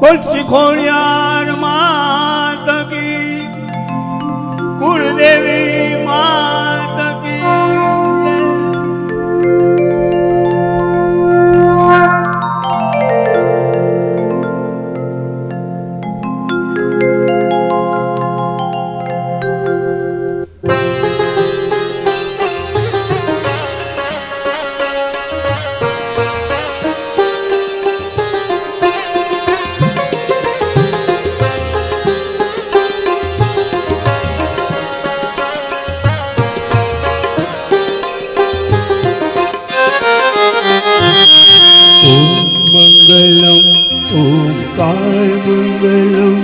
પણ શીખોણિયારમાં ஓம் மங்களம் ஓம் தாய் மங்களம்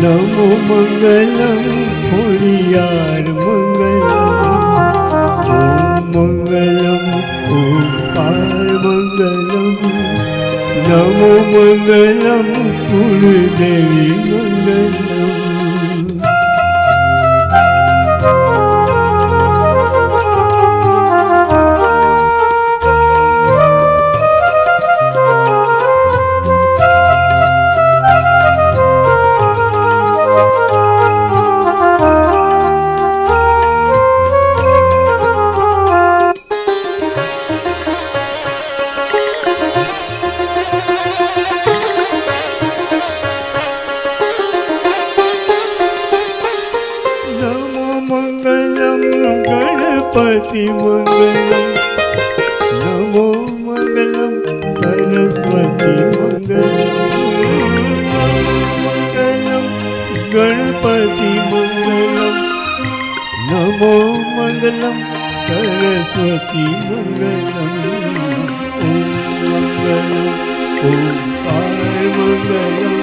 நமோ மங்களம் பொழியார் மங்களம் ஓம் மங்களம் ஓம் தாய் மங்களம் நமோ மங்களம் குழுதேவி மங்களம் मङ्गलं गणपति मङ्गलं नमो मङ्गलं सरस्वती मङ्गलं गणपति मङ्गलं नमो मङ्गलं सरस्वती मङ्गलम् ॐ मङ्गलम् ओङ्कार मङ्गलम्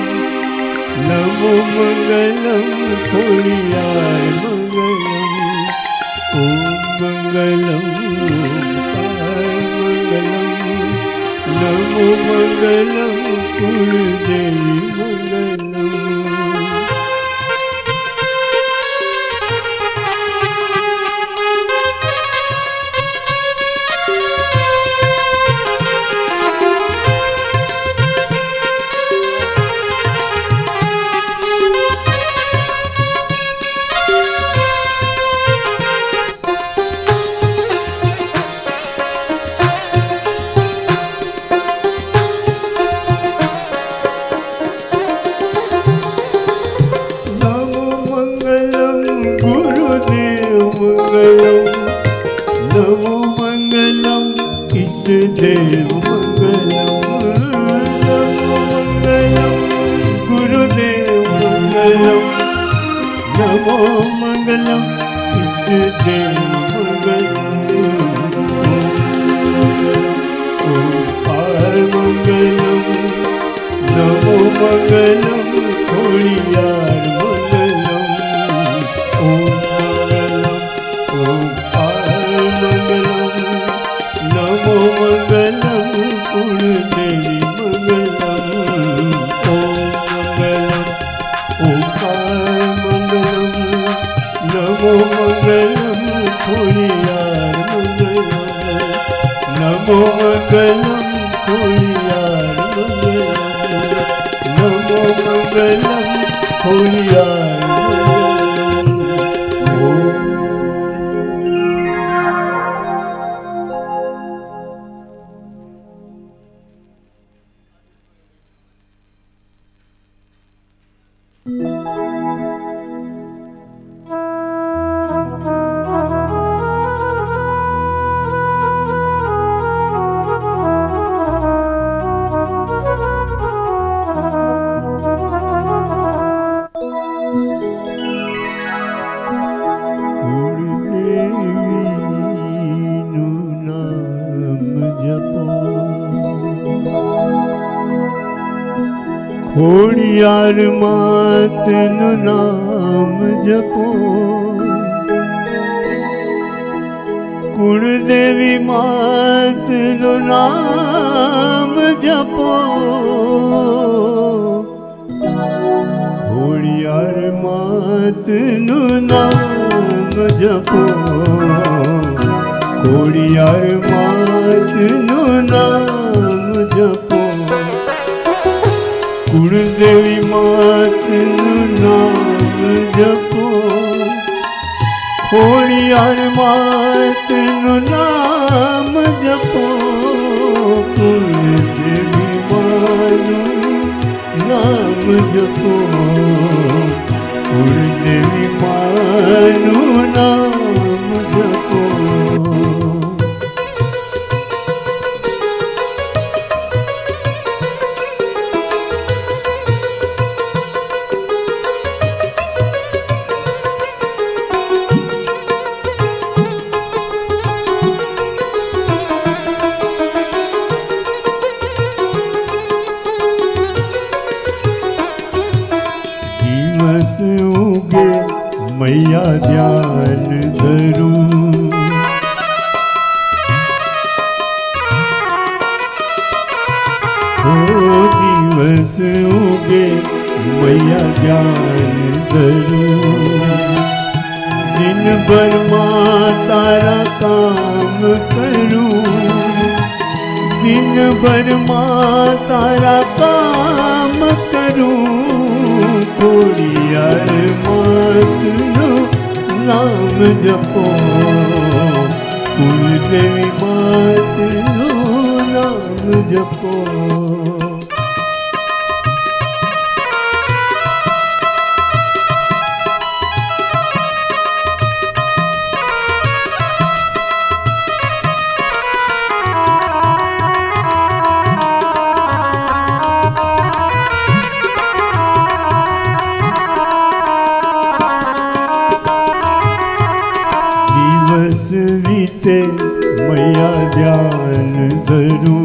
नमो मङ्गलं खोडियार மங்களம் ஓம் மங்களம் நமோ மங்களம் குழு தேவி மங்களம் મંગલમ નમો મંગલમ ઈષ્ટદેવ મંગલમ. ઓમકાર મંગલમ નમો મંગલમ ખોળિયા ખોડિયાર માતનું નામ જપો. કુળદેવી માતનું નામ જપો. ખોડિયાર માતનું નામ જપો. ખોડિયાર માતનું નામ જપો. कुलदेवी मातो नाम जपो पुरदेवी पाइ नाम जपो गुरुदेवी पाइन ध्यान धरूं। हो दिवस उगे, मैया ध्यान धरूं। दिन भर माँ तारा काम करूँ। दिन भर माँ तारा काम करूँ। थोड़ी आ Japo, Japo, ते मैया ध्यान धरू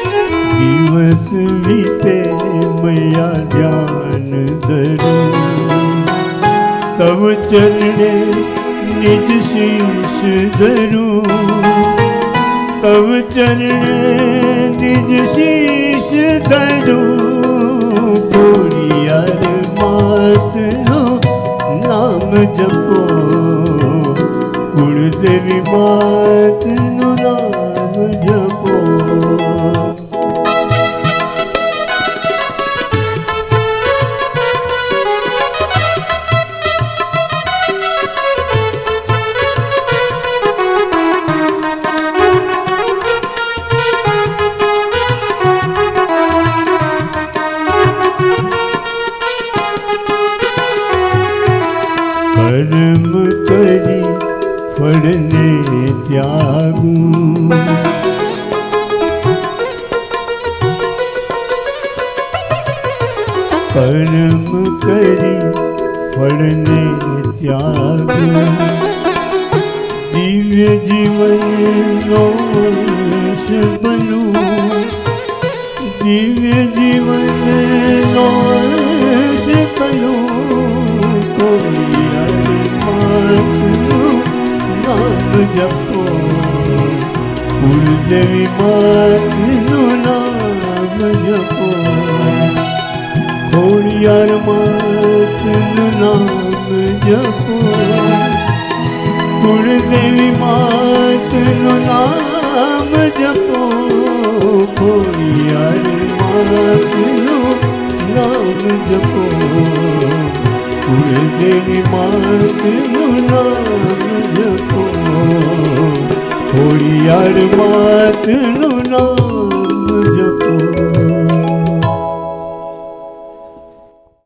दिवस बीते मैया ध्यान धरू तब चरणे निज शीष धरू तब चरणे निज शीष धरू ਬਦਲੋ ਨਾਮ ਜਪੋ ਗੁਣ ਦੇਵੀ ਮਾਤ ફળને ત્યાગું. કર્મ કરી ફળને ત્યાગું. દિવ્ય જીવનનો तिन नाम जपो गुरुदेवी मात नु नाम जपो खोड़ियार मात नु नाम जपो गुरुदेवी मात नु नाम जपो खोड़ियार मात नु नाम